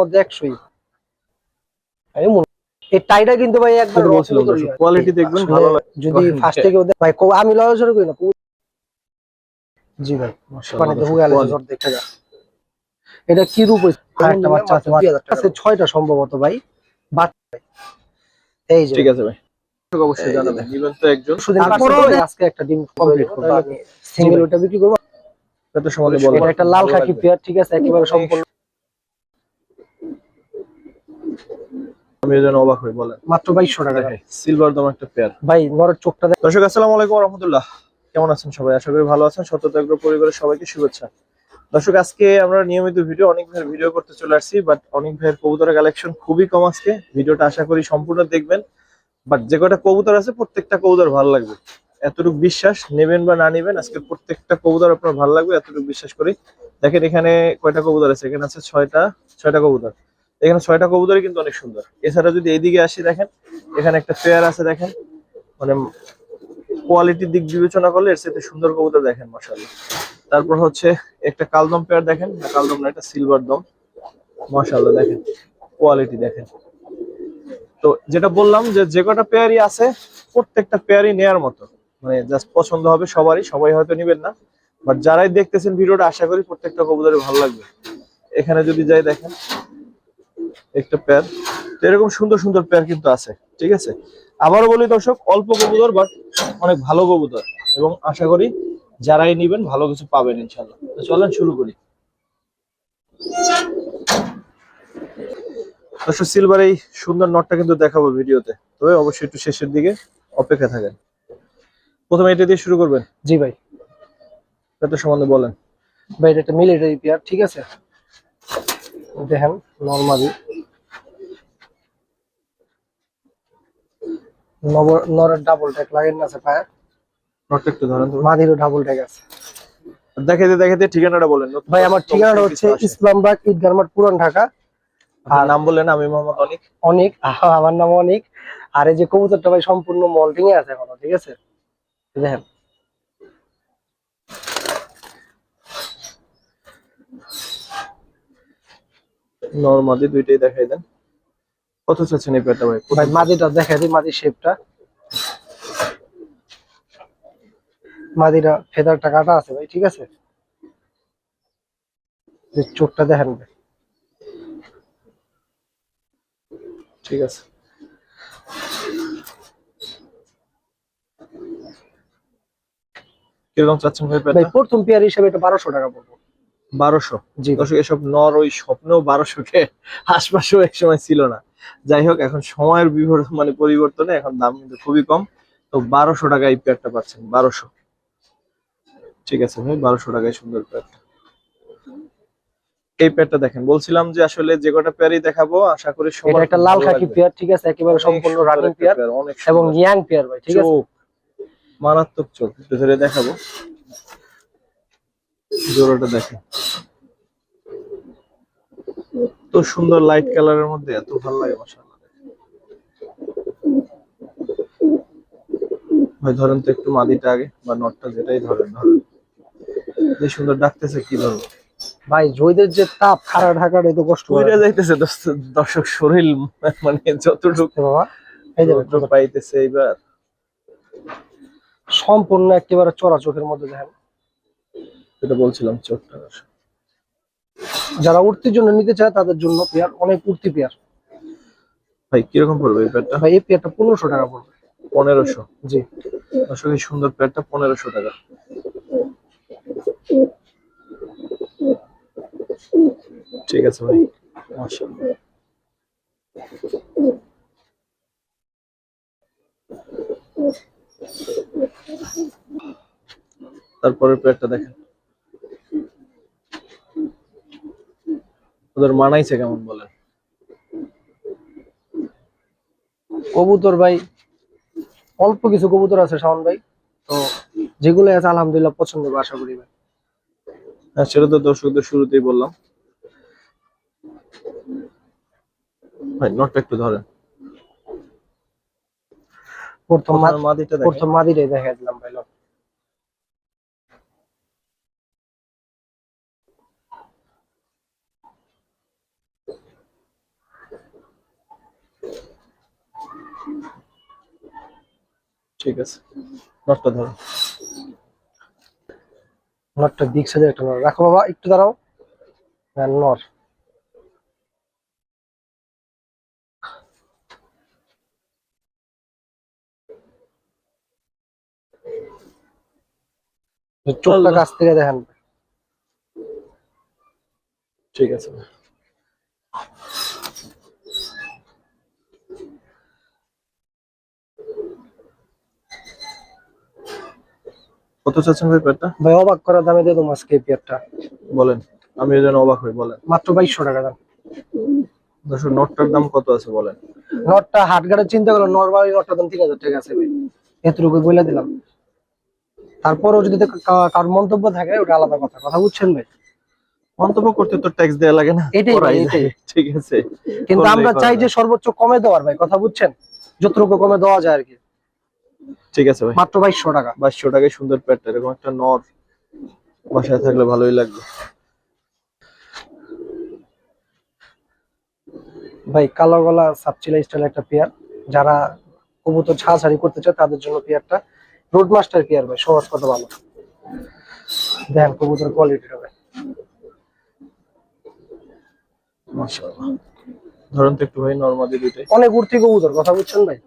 মধ্যে একশোই। এই টাইটা কিন্তু ভাই একবার যেটা বলছিলাম দর্শক, quality দেখবেন, ভালো যদি দেখেন, ফার্স্টে কেউ ভাই আমি লড়াই শুরু করি না জি ভাই মানে দেখো গেলে quality। অর্ধেক এটা কি রূপ হইছে? বাচ্চা আছে আছে ছয়টা সম্ভবত ভাই। বাচ্চা এই যে ঠিক আছে ভাই। অবশ্যই জানাবেন। তো একজন। আজকে একটা ডিম কমপ্লিট করব সিঙ্গেল ওটা বিক্রি করব? এত সময় বলো একটা লাল খাকি পেয়ার ঠিক আছে একেবারে সম্পূর্ণ আমি অবাক হই বলেন। মাত্র টাকা। সিলভার দম একটা পেয়ার ভাই নরের চোখটা দেখ। দর্শক আসসালামু আলাইকুম রহমতুল্লাহ কেমন আছেন সবাই? আশা করি ভালো আছেন। পরিবারের সবাইকে শুভেচ্ছা। দর্শক আজকে আমরা নিয়মিত ভিডিও অনেক ভাইয়ের ভিডিও করতে চলে আসছি বাট অনেক ভাইয়ের কবুতরের কালেকশন খুবই কম আজকে। ভিডিওটা আশা করি সম্পূর্ণ দেখবেন। বাট যে কটা কবুতর আছে প্রত্যেকটা কবুতর ভালো লাগবে। এতটুকু বিশ্বাস নেবেন বা না নেবেন আজকে প্রত্যেকটা কবুতর আপনার ভালো লাগবে এতটুকু বিশ্বাস করি। দেখেন এখানে কয়টা কবুতর আছে? এখানে আছে ছয়টা ছয়টা কবুতর। এখানে ছয়টা কবুতরই কিন্তু অনেক সুন্দর। এছাড়া যদি এইদিকে আসি দেখেন, এখানে একটা পেয়ার আছে দেখেন। মানে কোয়ালিটির দিক বিবেচনা করলে এর সাথে সুন্দর কবুতর দেখেন, মাশাআল্লাহ। তারপর হচ্ছে একটা কালদম পেয়ার দেখেন। কালদম না একটা সিলভার দম। মাশাআল্লাহ, দেখেন। কোয়ালিটি দেখেন। তো যেটা বললাম যে যে কটা পেয়ারই আছে, প্রত্যেকটা পেয়ারই নেয়ার মতো। মানে জাস্ট পছন্দ হবে সবারই, সবাই হয়তো নেবেন না। বাট যারাই দেখতেছেন ভিডিওটা, আশা করি প্রত্যেকটা কবুতরই ভালো লাগবে। এখানে যদি যাই দেখেন একটা প্যার তো এরকম সুন্দর সুন্দর প্যার কিন্তু আছে ঠিক আছে? আবারও বলি দর্শক অল্প কবুতর বাট অনেক ভালো কবুতর। এবং আশা করি যারাই নিবেন ভালো কিছু পাবেন ইনশাল্লাহ তো চলেন শুরু করি। দর্শক সিলভার এই সুন্দর নটটা কিন্তু দেখাবো ভিডিওতে। তবে অবশ্যই একটু শেষের দিকে অপেক্ষা থাকেন। প্রথমে এটা দিয়ে শুরু করবেন? জি ভাই। এটা সম্বন্ধে বলেন। ভাই এটা একটা মিলিটারি পেয়ার ঠিক আছে? দেখেন নর্মালি নরের ডাবল ট্যাগ লাগেন না আছে পায়ে নটটা একটু ধরেন মাদিরও ডাবল ট্যাগ আছে। দেখাইতে দেখাইতে ঠিকানাটা বলেন। ভাই আমার ঠিকানাটা হচ্ছে। ইসলামবাগ ঈদগার পুরান ঢাকা। আপনার নাম বললেন আমি মোহাম্মদ অনিক। অনেক। আমার নাম অনেক। আর এই যে কবুতরটা ভাই সম্পূর্ণ মল্টিং এ আছে এখনও ঠিক আছে? দেখেন। নর্মালি দুইটাই দেখাই দেন। কত চাচ্ছেন এই পেয়ারটা ভাই ভাই মাদিটা দেখাই দিই মাদির শেপটা মাদিরা ফেদারটা কাটা আছে ভাই ঠিক আছে? যে চোখটা দেখেন ভাই। ঠিক আছে। কীরকম চাচ্ছেন ভাই প্রথম পেয়ার হিসেবে এটা বারোশো টাকা পড়ব। বারোশো। জি। দর্শক এসব নর ওই স্বপ্নেও বারোশো কে আশপাশেও এক সময় ছিল না। যাই হোক এখন সময়ের বিবর- মানে পরিবর্তনে এখন দাম কিন্তু খুবই কম। তো বারোশো টাকা এই পেয়ারটা পাচ্ছেন বারোশো। ঠিক আছে ভাই বারোশো টাকায় সুন্দর পেয়ারটা এই পেয়ারটা দেখেন বলছিলাম যে আসলে যে কটা পেয়ারই দেখাবো আশা করি সবার একটা লাল খাকি। পেয়ার ঠিক আছে? একেবারে সম্পূর্ণ রানিং পেয়ার এবং। ইয়াং পেয়ার ভাই ঠিক আছে? মারাত্মক চোখ। ধরে দেখাবো। জোড়াটা দেখে। তো সুন্দর লাইট কালারের মধ্যে এত ভালো লাগে মাশাআল্লাহ। ভাই ধরেন তো একটু মাদিটা আগে বা নটটা যেটাই ধরেন ধরেন। যে সুন্দর ডাকতেছে কি ধরবো? ভাই জয়দের যে তাপ খাড়া ঢাকার এত কষ্ট হয় যাইতেছে দর্শক শরীর মানে যতটুকু বাবা এই যে পাইতেছে এইবার। সম্পূর্ণ একেবারে চড়া চোখের মধ্যে দেখেন। যেটা বলছিলাম চোখটা যারা উঠতির জন্য নিতে চায় তাদের জন্য পেয়ার অনেক উঠতি পেয়ার। ভাই কীরকম পড়বে এই প্যাডটা ভাই এই পেয়ারটা পনেরোশো টাকা পড়বে। পনেরোশো? জি। আসলে সুন্দর প্যাডটা পনেরোশো টাকা। ঠিক আছে ভাই। মাশাআল্লাহ। তারপরের প্যাডটা দেখেন। ওদের মানাইছে কেমন বলেন? কবুতর ভাই অল্প কিছু কবুতর আছে শাওন ভাই তো যেগুলো আছে আলহামদুলিল্লাহ পছন্দ আশা করি ভাই। হ্যাঁ সেটা তো দর্শকদের শুরুতেই বললাম। ভাই নটটা একটু ধরেন। প্রথম মাদিটা প্রথম মাদিটাই দেখা দিলাম ভাই ঠিক আছে। নটটা ধরো। নটটা দিক সাজে একটা নর রাখো বাবা একটু দাঁড়াও। হ্যাঁ নর চোখটা। কাছ থেকে দেখেন। ঠিক আছে। কত চাচ্ছেন ভাই পেয়ারটা? ভাই অবাক করার দামে দিয়ে দেবো আজকে পেয়ারটা। বলেন আমি এই জন্য অবাক হই বলেন। মাত্র বাইশশো টাকা দাম। দর্শক নটটার দাম কত আছে বলেন? নটটা হাটগাড়ে চিন্তা করল নরমালি নটটার দাম তিন হাজার টাকা আছে ভাই। এতটুকু বলে দিলাম। তারপরেও যদি কা- কারোর মন্তব্য থাকে ওটা আলাদা কথা। কথা বুঝছেন ভাই? মন্তব্য করতে তো ট্যাক্স দেওয়া লাগে না এটাই ঠিক আছে। কিন্তু আমরা চাই যে সর্বোচ্চ কমে দেওয়ার ভাই কথা বুঝছেন? যতটুকু কমে দেওয়া যায় আর কি। ঠিক আছে ভাই। মাত্র বাইশশো টাকা। বাইশশো টাকায় সুন্দর প্যাটটা এরকম একটা নর বাসায় থাকলে ভালোই লাগবে। ভাই কালো গলা সাবচিলা স্টাইল একটা পেয়ার যারা কবুতর ছাড়াছাড়ি করতে চায় তাদের জন্য পেয়ারটা রোড মাস্টার পেয়ার ভাই সহজ কথা ভালো দেখেন কবুতর কোয়ালিটি হবে মাশাআল্লাহ। ধরুন তো একটু ভাই নর্মালি দুইটাই। অনেক উর্তি কবুতর কথা বুঝছেন ভাই?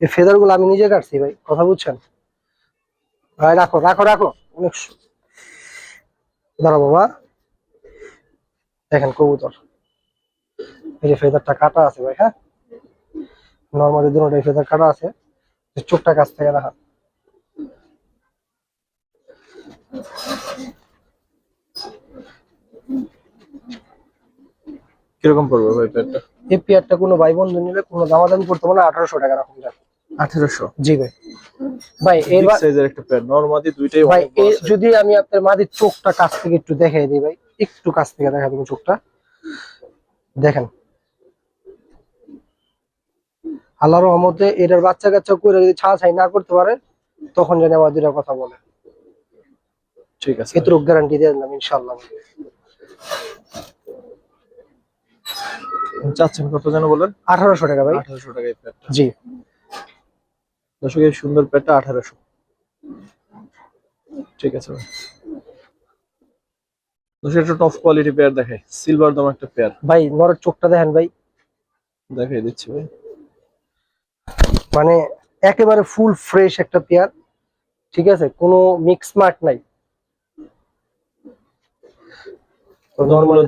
এই ফেদারগুলো আমি নিজে কাটছি ভাই কথা বুঝছেন? ভাই রাখো রাখো রাখো। অনেক দাঁড়া বাবা। দেখেন কবুতর। এই যে ফেদারটা কাটা আছে ভাই হ্যাঁ? নর্মালি দুটোটাই ফেদার কাটা আছে। চোখটা কাছ থেকে রাখা কীরকম পড়বে ভাই প্যাটটা এই পেয়ারটা কোনো ভাই বন্ধু নিলে কোনো দামাদামি করতে পারে না আঠারোশো টাকা রাখুন যান আঠেরোশো। জি ভাই। ভাই এর সাইজের একটা প্যাট নর্মালি দুইটাই ভাই। যদি আমি আপনার মাদির চোখটা কাছ থেকে একটু দেখাই দিই ভাই একটু কাছ থেকে দেখা দেবো চোখটা। দেখেন। আল্লাহ রহমতে এটার বাচ্চা কাচ্চা করে যদি ছাড়া ছাই না করতে পারে তখন যেন আমার দুটা কথা বলে। ঠিক আছে। এতটুকু গ্যারান্টি দিয়ে দিলাম ইনশাল্লাহ চাচ্ছেন কত যেন বলেন? আঠারোশো টাকা ভাই। আঠারোশো প্যাটটা জি। দর্শক এই সুন্দর প্যাটটা আঠারোশো। ঠিক আছে ভাই। দর্শক একটা টপ কোয়ালিটি পেয়ার দেখাই। সিলভার দাম একটা পেয়ার ভাই নরের চোখটা দেখেন ভাই। দেখাই দিচ্ছি ভাই। মানে একেবারে ফুল ফ্রেশ একটা পেয়ার ঠিক আছে কোনো মিক্স মার্ক নাই।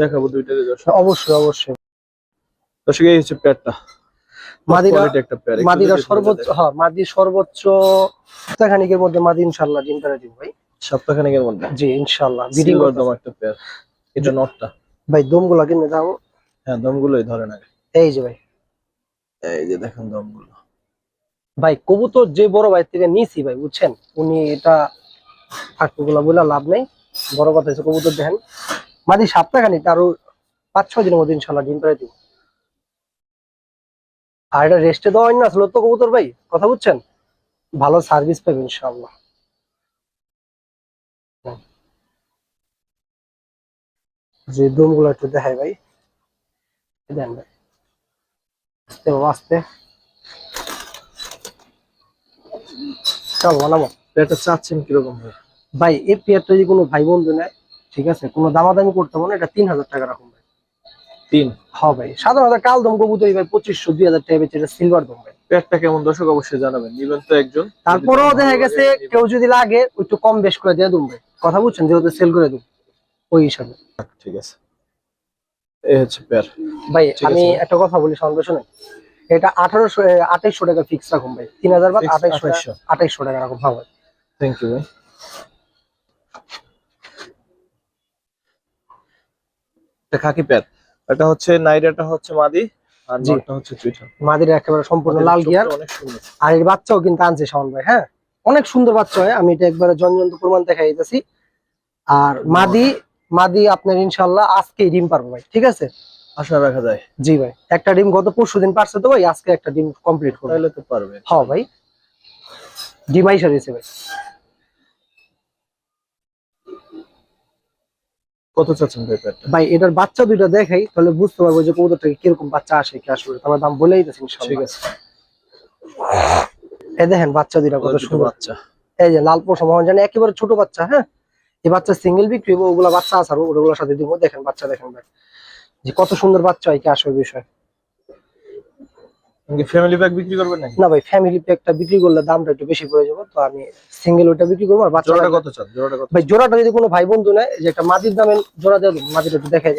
দেখাবো দর্শক। অবশ্যই অবশ্যই। দর্শক এই হচ্ছে পেয়ারটা মাদিরা মাদিরা সর্বোচ্চ হ্যাঁ মাদি সর্বোচ্চ সপ্তাহখানিকের মধ্যে মাদি ইনশাল্লাহ ডিম পেড়ে দিব ভাই। সপ্তাহখানেকের মধ্যে? জি ইনশাল্লাহ বিডিং সিলভার দাম একটা পেয়ার এটা নটটা ভাই দমগুলা কিনে দাও। হ্যাঁ দমগুলোই ধরেন আগে। এই যে ভাই। এই যে দেখেন দমগুলো। ভাই কবুতর যে বড় ভাই থেকে নিছি ভাই বুঝছেন? উনি এটা ফাঁকুগুলা বলে লাভ নেই। বড় কথা হচ্ছে কবুতর দেখেন। মাদি সপ্তাহখানিক আরও পাঁচ ছয় দিনের মধ্যে ইনশাল্লাহ ডিম পেড়ে দিব। আর এটা রেস্টে দেওয়া হয় না আসলে তো কবুতর ভাই কথা বুঝছেন? ভালো সার্ভিস পাবে ইনশাল্লাহ যে দমগুলো একটু দেখাই ভাই। দেন ভাই। আস্তে বাবা আস্তে। চল বানাবো পেয়ারটা চাচ্ছেন কীরকম ভাই? ভাই এই পেয়ারটা যদি কোনো ভাই বন্ধু নেয় ঠিক আছে কোনো দামাদামি করতে হবে না এটা তিন হাজার টাকা রাখুন তিন। হ্যাঁ ভাই সাধারণত কাল দম কবুতরি ভাই পঁচিশশো দুই হাজার টাকা বেচে সিলভার দম ভাই। পেয়ারটা কেমন দর্শক অবশ্যই জানাবেন নিবেন তো একজন। তারপরেও দেখা গেছে কেউ যদি লাগে একটু কম বেশ করে দিয়ে দুম কথা বুঝছেন? যেহেতু সেল করে দুম ওই হিসাবে। ঠিক আছে। এই হচ্ছে পেয়ার। ভাই আমি একটা কথা বলি সন্দেহ শুনে এটা আঠারোশো আঠাইশশো টাকা ফিক্স রাখুন ভাই। তিন হাজার বাদ আঠাইশশো। আঠাইশশো টাকা রাখুন। হ্যাঁ ভাই। থ্যাংক ইউ ভাই। খাকি পেয়ার? এটা হচ্ছে নাইরাটা হচ্ছে মাদি আর। নটটা হচ্ছে চুইটা মাদির একেবারে সম্পূর্ণ লাল গিয়ার। অনেক সুন্দর। আর এর বাচ্চাও কিন্তু আনছে শাওন ভাই হ্যাঁ? অনেক সুন্দর বাচ্চা হয় আমি এটা একবারে জনজন্ত প্রমাণ দেখাই দিতেছি। আর মাদি মাদি আপনার ইনশাল্লাহ আজকেই ডিম পারব ভাই ঠিক আছে? আশা রাখা যায়। জি ভাই একটা ডিম গত পরশু দিন পারছে তো ভাই আজকে একটা ডিম কমপ্লিট করব। তাহলে তো পারবে। হ্যাঁ ভাই। ডিম আইসা দিয়েছে ভাই। কত চাচ্ছেন ভাই ভাই এটার বাচ্চা দুইটা দেখাই তাহলে বুঝতে পারব যে কবুতরটা কীরকম বাচ্চা আসে কি আসবে তোমার দাম বলেই দিচ্ছি ঠিক আছে। এই দেখেন বাচ্চা দুইটা কত সুন্দর। বাচ্চা। এই যে লাল পোষা মহন জানি একেবারে ছোট বাচ্চা হ্যাঁ? এই বাচ্চা সিঙ্গেল বিক্রি হব ওগুলা বাচ্চা আছে আর ওগুলোর সাথে দিব। দেখেন বাচ্চা দেখেন ভাই যে কত সুন্দর বাচ্চা হয় কি আসবে বিষয়। ফ্যামিলি প্যাক বিক্রি করবেন নাকি? না ভাই ফ্যামিলি প্যাকটা বিক্রি করলে দামটা একটু বেশি পড়ে যাবে তো আমি সিঙ্গেল ওইটা বিক্রি করব আর বাচ্চা জোড়াটা কত চান? জোড়াটা কত ভাই জোড়াটা যদি কোনো ভাই বন্ধু নেয় যে একটা মাটির দামে জোড়া দেওয়া একটু দেখাই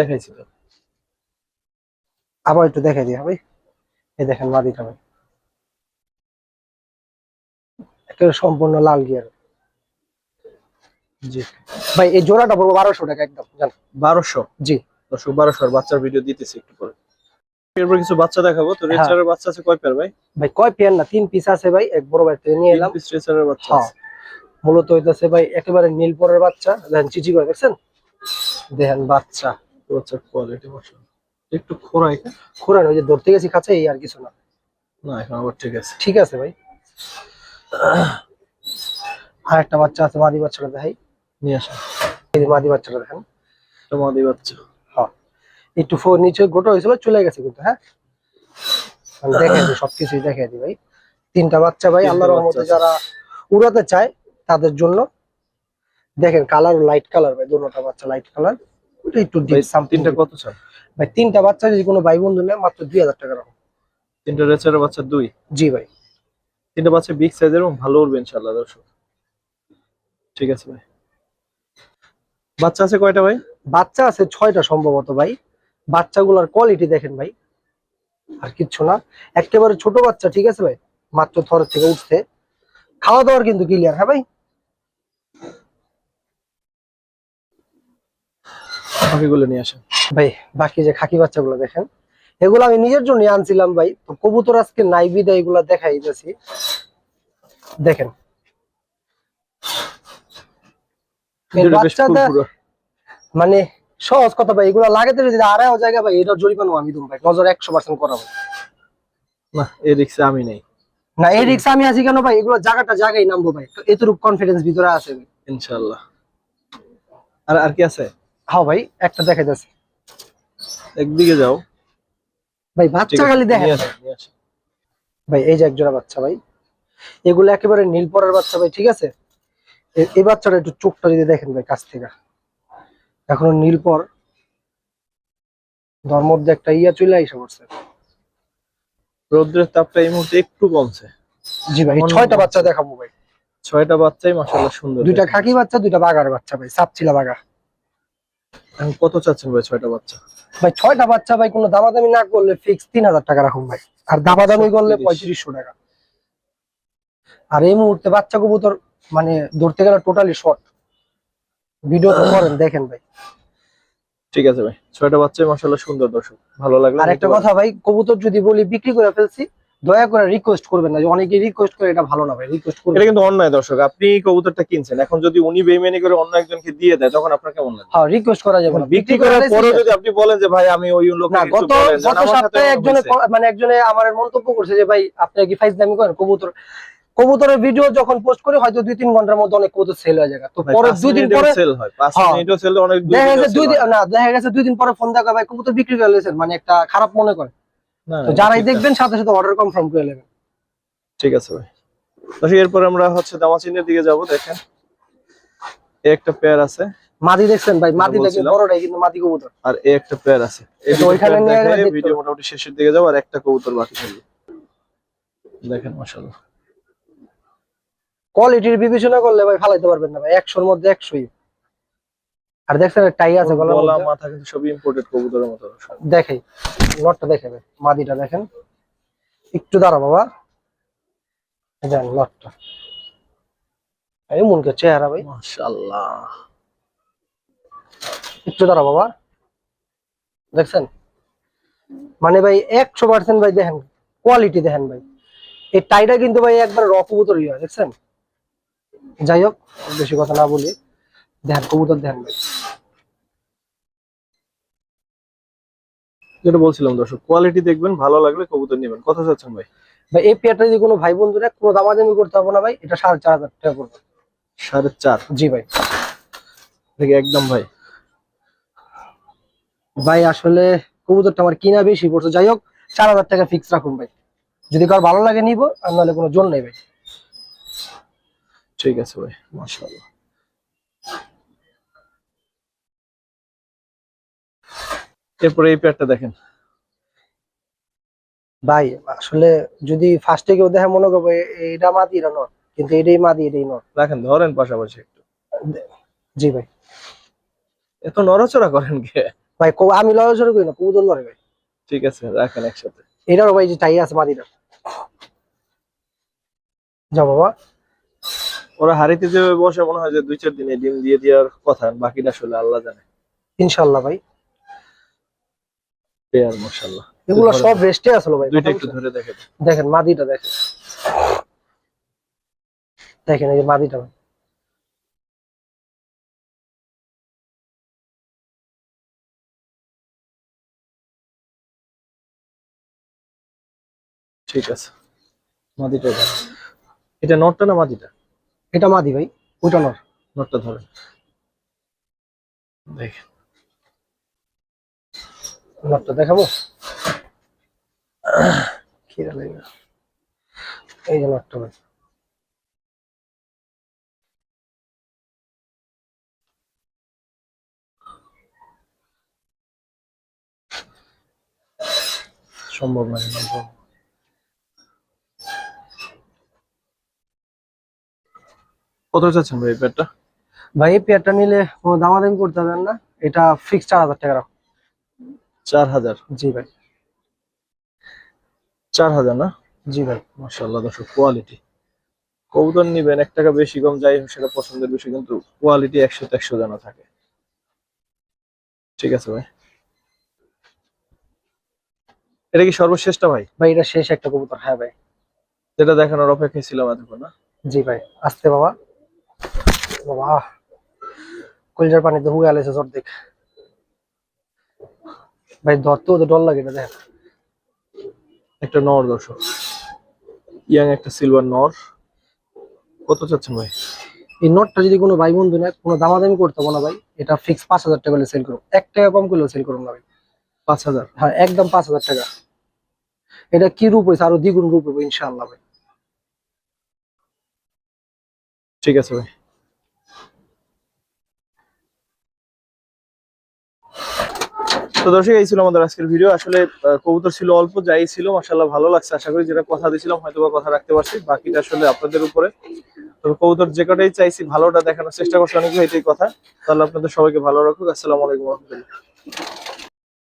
দেখাইছি তো। আবার একটু দেখাই দিই ভাই? এই দেখেন মাটিটা ভাই। একেবারে সম্পূর্ণ লাল গিয়ার জি। ভাই এই জোড়াটা পড়ব বারোশো টাকা একদম জান। বারোশো? জি। দর্শক বারোশো বাচ্চার ভিডিও দিতেছি একটু পরে। এরপর কিছু বাচ্চা দেখাবো। তো হ্যাঁ। রেচারের বাচ্চা আছে কয় পেয়ার ভাই? ভাই কয় পেয়ার না? তিন পিস আছে ভাই এক বড় ভাই নিয়ে এলাম। পিস রেচারের বাচ্চা হ্যাঁ। আছে মূলত হইতেছে ভাই একেবারে নীলপরের বাচ্চা। দেখেন চিচি করে দেখছেন? দেখেন বাচ্চা। বাচ্চার কোয়ালিটি মাশাআল্লাহ একটু খোরাই খুরান ওই যে ধরতে গেছি কাছে এই আর কিছু না। না এখন আবার ঠিক আছে। ঠিক আছে ভাই। আর একটা বাচ্চা আছে মাদি বাচ্চাটা দেখাই। নিয়ে আসেন এই মাদি বাচ্চাটা দেখেন। মাদি বাচ্চা। হ্যাঁ একটু ফোর নিচে গোটা হয়েছিল চলে গেছে কিন্তু হ্যাঁ? দিই সবকিছুই দেখাই দিই ভাই। তিনটা বাচ্চা ভাই আল্লাহর রহমতে যারা উড়াতে চায় তাদের জন্য। দেখেন কালার লাইট কালার ভাই দুটোটা বাচ্চা লাইট কালার একটু ভাই তিনটা কত চান ভাই তিনটা বাচ্চা যদি কোনো ভাই বন্ধু নেয় মাত্র দুই হাজার টাকা রাখো তিনটা রেচারের বাচ্চা দুই? জি ভাই। তিনটা বাচ্চা বিগ সাইজের এবং ভালো উঠবে ইনশাআল্লাহ দর্শক। ঠিক আছে ভাই। বাচ্চা আছে কয়টা ভাই? বাচ্চা আছে ছয়টা সম্ভবত ভাই। বাচ্চাগুলোর কোয়ালিটি দেখেন ভাই। আর কিচ্ছু না। একেবারে ছোট বাচ্চা ঠিক আছে ভাই? মাত্র থরের থেকে উঠছে। খাওয়া দাওয়ার কিন্তু ক্লিয়ার হ্যাঁ ভাই? বাকিগুলো নিয়ে আসেন। ভাই বাকি যে খাকি বাচ্চাগুলো দেখেন এগুলো আমি নিজের জন্য আনছিলাম ভাই। তো কবুতর আজকে নাই বিদায় এগুলা দেখাই দিয়েছি দেখেন। বাচ্চাটা মানে সহজ কথা ভাই এগুলো লাগাতে যদি আড়াই জায়গা ভাই এটা জরিমানা আমি দেবো ভাই নজর একশো পার্সেন্ট করাবো। না এই রিক্সে আমি নেই। না এই রিক্স আমি আছি কেন ভাই? এগুলো জায়গাটা জায়গায় নামবো ভাই তো এতটুকু কনফিডেন্স ভিতরে আছে। ইনশাআল্লাহ। আর আর কি আছে? হ্যাঁ ভাই একটা দেখাই যাচ্ছে। একদিকে যাও। ভাই বাচ্চা খালি দেখা ভাই এই যে একজোড়া বাচ্চা ভাই এগুলো একেবারে নীল পরের বাচ্চা ভাই ঠিক আছে? এই বাচ্চাটা একটু চোখটা যদি দেখেন ভাই কাছ থেকে। এখনও নীল পর ধর মধ্যে একটা ইয়া চলে আইসা পড়ছে। রৌদ্রের তাপটা এই মুহূর্তে একটু কমছে। জি ভাই ছয়টা বাচ্চা। দেখাবো ভাই। ছয়টা বাচ্চাই মাশাআল্লাহ সুন্দর দুইটা খাকি বাচ্চা দুইটা বাগার বাচ্চা ভাই সাপছিলা বাগা এখন কত চাচ্ছেন ভাই ছয়টা বাচ্চা? ভাই ছয়টা বাচ্চা ভাই কোনো দামাদামি না করলে ফিক্স তিন হাজার টাকা রাখুন ভাই। আর দামাদামি করলে পঁয়ত্রিশশো টাকা। আর এই মুহূর্তে বাচ্চা কবুতর মানে ধরতে গেলে টোটালি শর্ট ভিডিও করেন দেখেন ভাই। ঠিক আছে ভাই ছয়টা বাচ্চাই মাশাআল্লাহ সুন্দর দর্শক। ভালো লাগলে আর একটা কথা ভাই কবুতর যদি বলি বিক্রি করে ফেলছি দয়া করে রিকোয়েস্ট করবেন না। যে অনেকে রিকোয়েস্ট করে এটা ভালো না ভাই রিকোয়েস্ট। করবেন। এটা কিন্তু অন্যায় দর্শক আপনি কবুতরটা কিনছেন। এখন যদি উনি বেইমানি করে অন্য একজনকে দিয়ে দেয় তখন আপনার কেমন লাগে? হ্যাঁ রিকোয়েস্ট করা যাবে না। বিক্রি করার পরে যদি আপনি বলেন যে ভাই আমি ওই লোক না গত গত সপ্তাহে একজনে মানে একজনে আমার মন্তব্য করছে যে ভাই আপনি কি ফাইজ দামি করেন? কবুতর কবুতরের ভিডিও যখন পোস্ট করি হয়তো দুই তিন ঘণ্টার মধ্যে অনেক কবুতর সেল হয়ে যায় তো পরে দুই দিন পরে সেল হয় হ্যাঁ। সেল অনেক দেখা গেছে দুই দিন না দেখা গেছে দুই দিন পরে ফোন দেখা ভাই কবুতর বিক্রি করে লেছেন মানে একটা খারাপ মনে করে। না, তো যারাই দেখবেন সাথে সাথে অর্ডার কনফার্ম করে নেবেন। ঠিক আছে ভাই। দর্শক এরপর আমরা হচ্ছে দামাচিনের দিকে যাব দেখেন। এই একটা পেয়ার আছে। মাদি দেখছেন ভাই? মাদি দেখে বলছিলাম। বড়টাই কিন্তু মাদি কবুতর। আর এই একটা পেয়ার আছে। এই তো ওইখানে নিয়ে ভিডিও মোটামুটি শেষের দিকে যাব আর একটা কবুতর বাকি থাকবে। দেখেন মাশাআল্লাহ। কোয়ালিটির বিবেচনা করলে ভাই ফালাইতে পারবেন না ভাই। একশোর মধ্যে একশোই। আর দেখছেন টাই আছে গলার গলা মাথা কিন্তু সবই ইম্পোর্টেড কবুতরের মতো। দেখাই নটটা দেখে ভাই মাদিটা দেখেন। একটু দাঁড়া বাবা। দেন নটটা এই মনকে চেহারা ভাই। মাশাআল্লাহ। একটু দাঁড়া বাবা। দেখছেন? মানে ভাই একশো পার্সেন্ট ভাই দেখেন কোয়ালিটি দেখেন ভাই। এই টাইটা কিন্তু ভাই একবার র কবুতর ইয়ে হয়, দেখছেন? যাই হোক বেশি কথা না বলি ধ্যান কবুতর ধ্যান। যেটা বলছিলাম দর্শক কোয়ালিটি দেখবেন ভালো লাগলে কবুতর নেবেন। কথা চাচ্ছেন ভাই? ভাই এই পেয়ারটা যদি কোনো ভাই বন্ধুরা কোনো দামাদামি করতে হবে না ভাই এটা সাড়ে চার হাজার টাকা পড়বে। সাড়ে চার? জি ভাই। দেখি একদম ভাই। ভাই আসলে কবুতরটা আমার কিনা বেশি পড়ছে। যাই হোক চার হাজার টাকা ফিক্স রাখুন ভাই। যদি কার ভালো লাগে নিব আর নাহলে কোনো জোর নেই ভাই। ঠিক আছে ভাই মাশাআল্লাহ। এরপরে এই পেয়ারটা দেখেন। ভাই আসলে যদি ফার্স্টে কেউ দেখে মনে করব এটা মাদি এটা নর কিন্তু এটাই মাদি এটাই নর রাখেন ধরেন পাশাপাশি একটু। জি ভাই। এত নড়াচড়া করেন কে? ভাই আমি লড়াই চড়ে করি না কবুতর লড়ে ভাই। ঠিক আছে রাখেন একসাথে। এটারও ভাই যে টাই আছে মাদিটা যা বাবা। ওরা হারিতে যে বসে মনে হয় যে দুই চার দিনে ডিম দিয়ে দেওয়ার কথা বাকিটা আসলে আল্লাহ জানে। ইনশাল্লাহ ভাই। পেয়ার মাশাআল্লাহ। এগুলো সব রেস্টে আসলো ভাই দুইটা একটু ধরে দেখেন দেখেন মাদিটা দেখেন। দেখেন এই যে মাদিটা ভাই। ঠিক আছে। মাদিটা এটা নটটা না মাদিটা? এটা মাদি ভাই ওইটা নর নটটা ধরেন দেখেন। নরটা দেখাবো? খিদা লাগে না। এই যে নরটা ভাই। সম্ভব না সম্ভব কত চাচ্ছেন ভাই এই পেয়ারটা ভাই এই পেয়ারটা নিলে কোনো দামাদামি করতে হবে না। এটা ফিক্স চার হাজার টাকা রাখো। চার হাজার? জি ভাই। চার হাজার না? জি ভাই। মাশাআল্লাহ দর্শক কোয়ালিটি কবুতর নিবেন এক টাকা বেশি কম যাই হোক সেটা পছন্দের বিষয় কিন্তু কোয়ালিটি একশো একশো যেন থাকে। ঠিক আছে ভাই। এটা কি সর্বশেষটা ভাই? ভাই এটা শেষ একটা কবুতর হ্যাঁ ভাই। যেটা দেখানোর অপেক্ষায় ছিলাম এতক্ষণ না? জি ভাই আসতে বাবা। বাবা কলজার পানিতে হুগে আলেছে দেখ ভাই ধরতেও তো ডর লাগে এটা দেখ একটা নর দর্শক। ইয়াং একটা সিলভার নর। কত চাচ্ছেন ভাই? এই নোটটা যদি কোনো ভাই বন্ধু নেয় কোনো দামাদামি করতে না ভাই এটা ফিক্স পাঁচ হাজার টাকা সেল করুন এক টাকা কম করলেও সেল করুন না ভাই। পাঁচ হাজার? হ্যাঁ একদম পাঁচ হাজার টাকা। এটা কি রূপ হয়েছে আরও দ্বিগুণ রূপ হবে ইনশাআল্লাহ ভাই। ঠিক আছে ভাই। তো দর্শক, এই ছিল আমাদের আজকের ভিডিও আসলে কবুতর ছিল অল্প, যাই ছিল মাসাল্লাহ ভালো লাগছে। আশা করি যেটা কথা দিয়েছিলাম হয়তো বা কথা রাখতে পারছি। বাকিটা আসলে আপনাদের উপরে। তবে কবুতর যে কটাই চাইছি, ভালোটা দেখানোর চেষ্টা করছি। অনেক এটাই কথা। তাহলে আপনাদের সবাইকে ভালো রাখুক। আসসালামু আলাইকুম রহমতুল্লাহ।